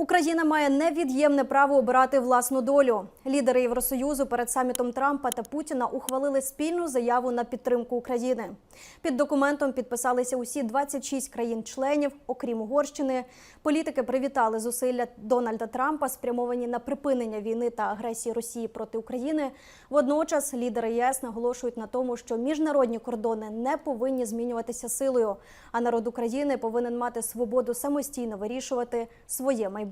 Україна має невід'ємне право обирати власну долю. Лідери Євросоюзу перед самітом Трампа та Путіна ухвалили спільну заяву на підтримку України. Під документом підписалися усі 26 країн-членів, окрім Угорщини. Політики привітали зусилля Дональда Трампа, спрямовані на припинення війни та агресії Росії проти України. Водночас лідери ЄС наголошують на тому, що міжнародні кордони не повинні змінюватися силою, а народ України повинен мати свободу самостійно вирішувати своє майбутнє.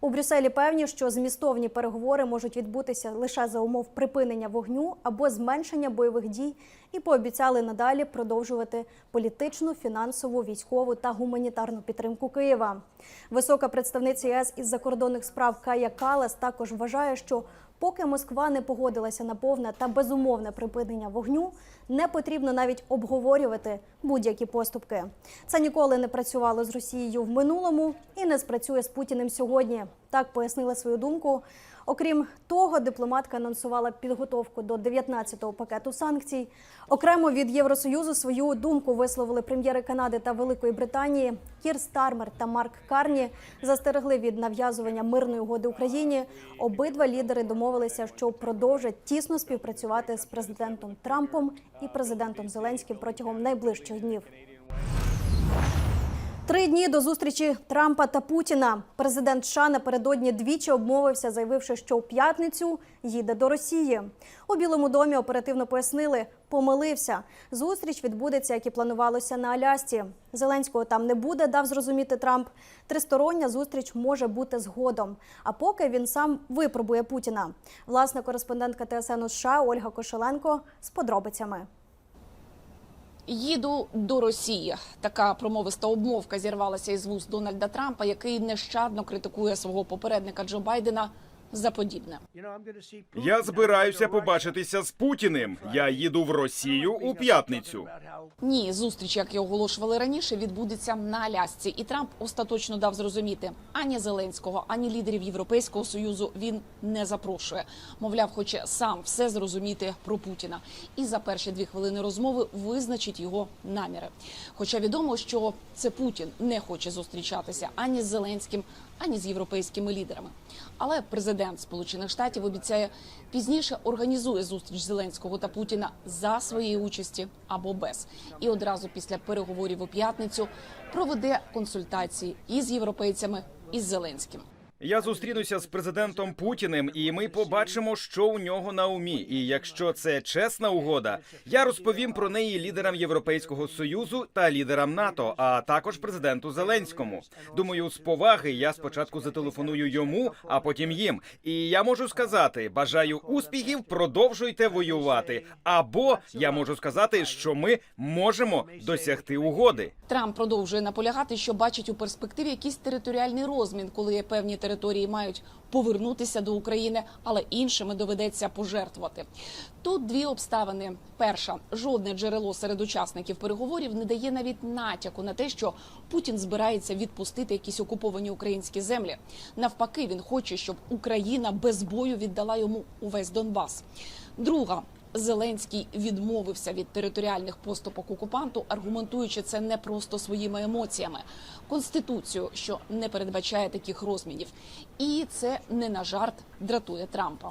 У Брюсселі певні, що змістовні переговори можуть відбутися лише за умов припинення вогню або зменшення бойових дій, і пообіцяли надалі продовжувати політичну, фінансову, військову та гуманітарну підтримку Києва. Висока представниця ЄС із закордонних справ Кая Калас також вважає, що поки Москва не погодилася на повне та безумовне припинення вогню, не потрібно навіть обговорювати будь-які поступки. Це ніколи не працювало з Росією в минулому і не спрацює з Путіним сьогодні. Так пояснила свою думку. Окрім того, дипломатка анонсувала підготовку до 19-го пакету санкцій. Окремо від Євросоюзу свою думку висловили прем'єри Канади та Великої Британії. Кір Стармер та Марк Карні застерегли від нав'язування мирної угоди Україні. Обидва лідери домовилися, що продовжать тісно співпрацювати з президентом Трампом і президентом Зеленським протягом найближчих днів. Три дні до зустрічі Трампа та Путіна. Президент США напередодні двічі обмовився, заявивши, що у п'ятницю їде до Росії. У Білому домі оперативно пояснили, помилився. Зустріч відбудеться, як і планувалося на Алясці. Зеленського там не буде, дав зрозуміти Трамп. Тристороння зустріч може бути згодом. А поки він сам випробує Путіна. Власна кореспондентка ТСН США Ольга Кошеленко з подробицями. Їду до Росії. Така промовиста обмовка зірвалася із вуст Дональда Трампа, який нещадно критикує свого попередника Джо Байдена за подібне. Я збираюся побачитися з Путіним. Я їду в Росію у п'ятницю. Ні, зустріч, як і оголошували раніше, відбудеться на Алясці. І Трамп остаточно дав зрозуміти ані Зеленського, ані лідерів Європейського союзу він не запрошує. Мовляв, хоче сам все зрозуміти про Путіна. І за перші дві хвилини розмови визначить його наміри. Хоча відомо, що це Путін не хоче зустрічатися ані з Зеленським, ані з європейськими лідерами. Але президент Сполучених Штатів обіцяє пізніше організує зустріч Зеленського та Путіна за своєї участі або без. І одразу після переговорів у п'ятницю проведе консультації із європейцями і з Зеленським. Я зустрінуся з президентом Путіним, і ми побачимо, що у нього на умі. І якщо це чесна угода, я розповім про неї лідерам Європейського союзу та лідерам НАТО, а також президенту Зеленському. Думаю, з поваги я спочатку зателефоную йому, а потім їм. І я можу сказати: бажаю успіхів, продовжуйте воювати. Або я можу сказати, що ми можемо досягти угоди. Трамп продовжує наполягати, що бачить у перспективі якийсь територіальний розмін, коли є певні території мають повернутися до України, але іншими доведеться пожертвувати. Тут дві обставини: перша жодне джерело серед учасників переговорів не дає навіть натяку на те, що Путін збирається відпустити якісь окуповані українські землі. Навпаки, він хоче, щоб Україна без бою віддала йому увесь Донбас. Друга Зеленський відмовився від територіальних поступок окупанту, аргументуючи це не просто своїми емоціями, конституцію, що не передбачає таких розмінів, і це не на жарт дратує Трампа.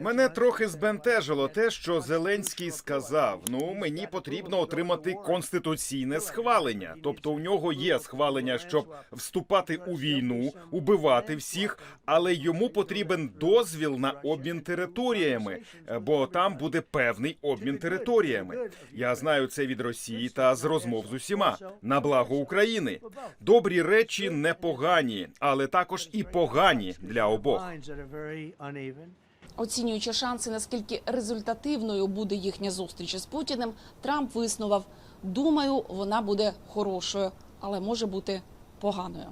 Мене трохи збентежило те, що Зеленський сказав: ну мені потрібно отримати конституційне схвалення. Тобто, у нього є схвалення, щоб вступати у війну, убивати всіх, але йому потрібен дозвіл на обмін територіями, е, бо там буде певний обмін територіями. Я знаю це від Росії та з розмов з усіма на благо України. Добрі речі непогані, але також і погані для обох. Оцінюючи шанси, наскільки результативною буде їхня зустріч із Путіним, Трамп виснував: думаю, вона буде хорошою, але може бути поганою.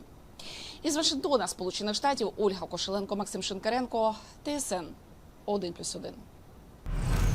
Із Вашингтона, Сполучених Штатів, Ольга Кошеленко, Максим Шинкаренко, ТСН 1+,1.